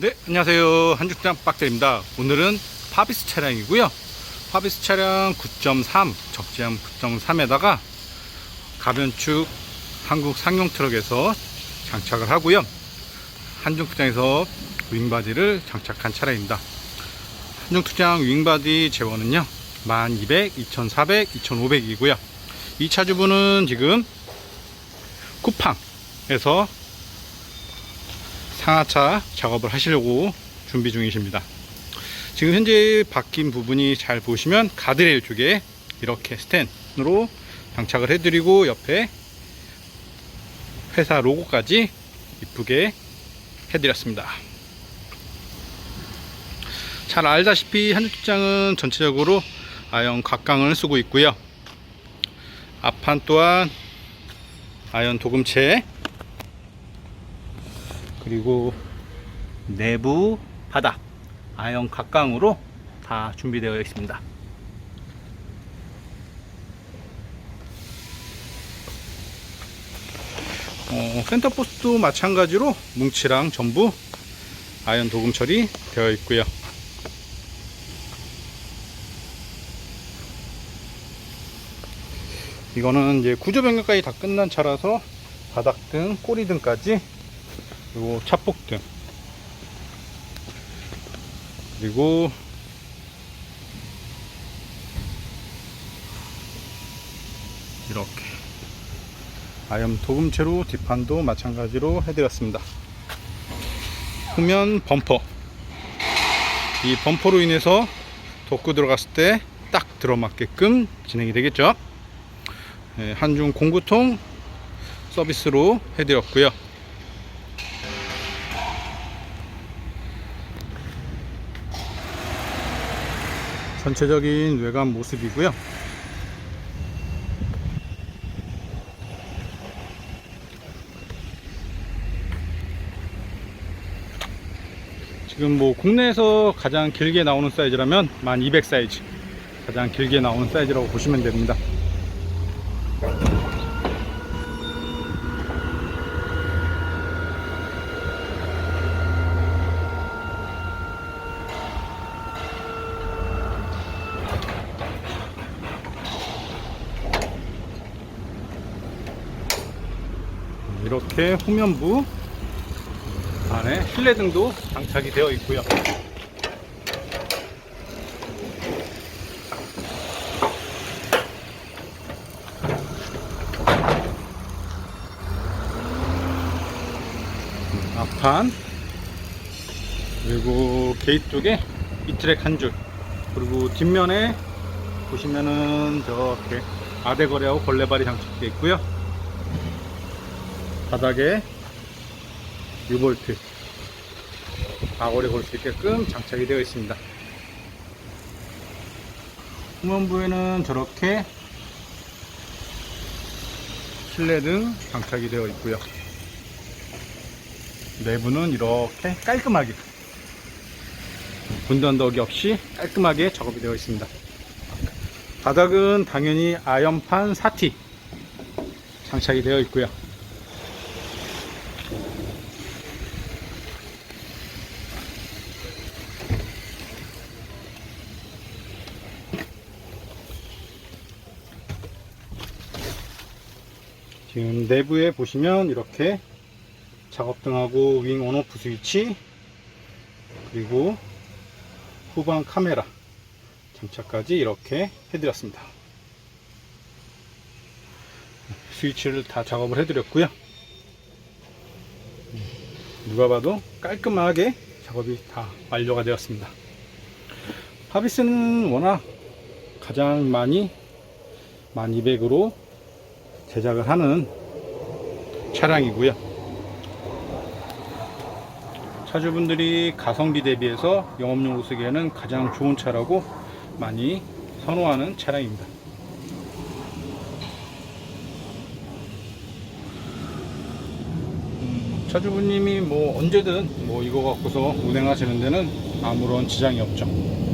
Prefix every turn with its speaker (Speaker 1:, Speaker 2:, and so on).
Speaker 1: 네, 안녕하세요. 한죽장 빡들입니다. 오늘은 파비스 차량이고요. 파비스 차량 9.3, 적재함 9.3에다가 가변축 한국 상용 트럭에서 장착을 하고요. 한중투장에서 윙바디를 장착한 차량입니다. 한중투장 윙바디 재원은요, 1200, 2400, 2500이고요. 이 차주분은 지금 쿠팡에서 상하차 작업을 하시려고 준비 중이십니다. 지금 현재 바뀐 부분이 잘 보시면 가드레일 쪽에 이렇게 스텐으로 장착을 해드리고 옆에 회사 로고까지 이쁘게 해드렸습니다. 잘 알다시피 한주장은 전체적으로 아연 각강을 쓰고 있고요. 앞판 또한 아연 도금체 그리고 내부 바닥 아연 각강으로 다 준비되어 있습니다. 어, 센터포스도 마찬가지로 뭉치랑 전부 아연 도금 처리 되어 있고요. 이거는 이제 구조 변경까지 다 끝난 차라서 바닥 등, 꼬리 등까지 그리고 차폭등 그리고 이렇게. 아염 도금체로 뒷판도 마찬가지로 해드렸습니다. 후면 범퍼. 이 범퍼로 인해서 덕구 들어갔을 때 딱 들어맞게끔 진행이 되겠죠? 예, 한중 공구통 서비스로 해드렸고요 전체적인 외관 모습이고요. 지금 뭐 국내에서 가장 길게 나오는 사이즈라면 1200 사이즈 가장 길게 나오는 사이즈라고 보시면 됩니다. 이렇게 후면부 안에 실내등도 장착이 되어 있고요. 앞판 그리고 게이트 쪽에 이트랙 한 줄 그리고 뒷면에 보시면은 저렇게 아대거래하고 걸레발이 장착되어 있고요. 바닥에 유볼트 바골에 걸수 있게끔 장착이 되어 있습니다. 후면부에는 저렇게 실내등 장착이 되어 있고요. 내부는 이렇게 깔끔하게 분전덕이 없이 깔끔하게 작업이 되어 있습니다. 바닥은 당연히 아연판 4T 장착이 되어 있고요. 지금 내부에 보시면 이렇게 작업등하고 윙 온오프 스위치 그리고 후방 카메라 장착까지 이렇게 해드렸습니다. 스위치를 다 작업을 해드렸고요. 누가 봐도 깔끔하게 작업이 다 완료가 되었습니다. 하비스는 워낙 가장 많이 1200으로 제작을 하는 차량이고요. 차주분들이 가성비 대비해서 영업용으로 쓰기에는 가장 좋은 차라고 많이 선호하는 차량입니다. 음, 차주분님이 뭐 언제든 뭐 이거 갖고서 운행하시는 데는 아무런 지장이 없죠.